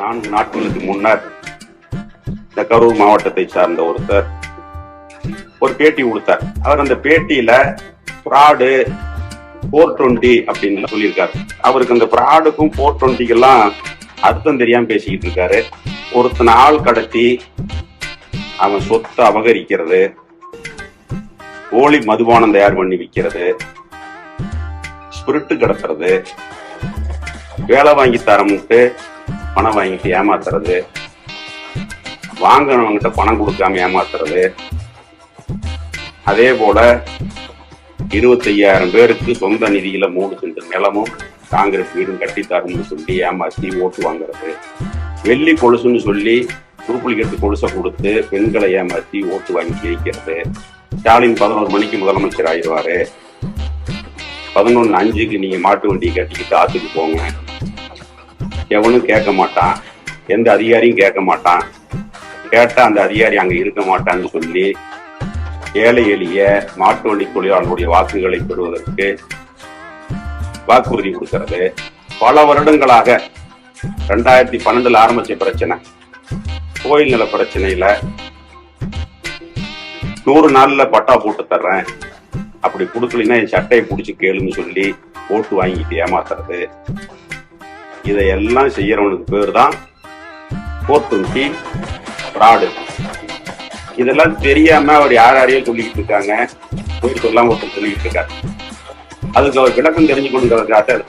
நான்கு நாட்களுக்கு முன்னர் இந்த கரூர் மாவட்டத்தை சார்ந்த ஒருத்தர் ஒரு பேட்டி கொடுத்தார். அவர் அந்த பேட்டியில ஃப்ராடு போர் டுவெண்ட்டி அப்படின்னு சொல்லியிருக்காரு. அவருக்கு அந்த ஃப்ராடுக்கும் போர் டுவெண்ட்டிக்கெல்லாம் அர்த்தம் தெரியாம பேசிக்கிட்டு இருக்காரு. ஒருத்தன் ஆள் கடத்தி அவன் சொத்தை அபகரிக்கிறது போலி மதுபானம் தயார் பண்ணி விற்கிறது ஸ்பிரிட்டு கடத்துறது வேலை வாங்கி தரமுட்டு பணம் வாங்கிட்டு ஏமாத்துறது. வாங்கினவங்கிட்ட பணம் கொடுக்காம ஏமாத்துறது. அதே போல இருபத்தையாயிரம் பேருக்கு சொந்த நிதியில மூணு சென்று நிலமும் காங்கிரஸ் வீடும் கட்டித்தரும்னு சொல்லி ஏமாத்தி ஓட்டு வாங்குறது. வெள்ளி கொலுசுன்னு சொல்லி டூப்ளிகேட் கொலுசை கொடுத்து பெண்களை ஏமாத்தி ஓட்டு வாங்கி ஜெயிக்கிறது. ஸ்டாலின் பதினோரு மணிக்கு முதலமைச்சர் ஆயிடுவாரு. பதினொன்று அஞ்சுக்கு நீங்க மாட்டு வண்டியை கட்டிக்கிட்டு ஆற்றுக்கு போங்க. எவனும் கேட்க மாட்டான். எந்த அதிகாரியும் கேட்க மாட்டான். கேட்டா அந்த அதிகாரி அங்க இருக்க மாட்டான்னு சொல்லி ஏழை எளிய மாட்டு வண்டி தொழிலாளர்களுடைய வாக்குகளை பெறுவதற்கு வாக்குறுதி கொடுக்கிறது. பல வருடங்களாக ரெண்டாயிரத்தி பன்னெண்டுல ஆரம்பிச்ச பிரச்சனை. கோயில் நில பிரச்சனையில நூறு நாள்ல பட்டா போட்டு தர்றேன். அப்படி கொடுக்கலைன்னா என் சட்டையை பிடிச்சி கேளுன்னு சொல்லி ஓட்டு வாங்கிட்டு ஏமாத்துறது. இதையெல்லாம் செய்யறவனுக்கு பேர் தான் போர்த்துங்கி ஃப்ராடு இதெல்லாம் தெரியாம அவர் யார் யாரையும் சொல்லிக்கிட்டு இருக்காங்க. போய் சொல்லாம ஒருத்தர் சொல்லிக்கிட்டு இருக்காரு. அதுக்கு அவர் விளக்கம் தெரிஞ்சு கொண்டுங்கிறதுக்காக தான்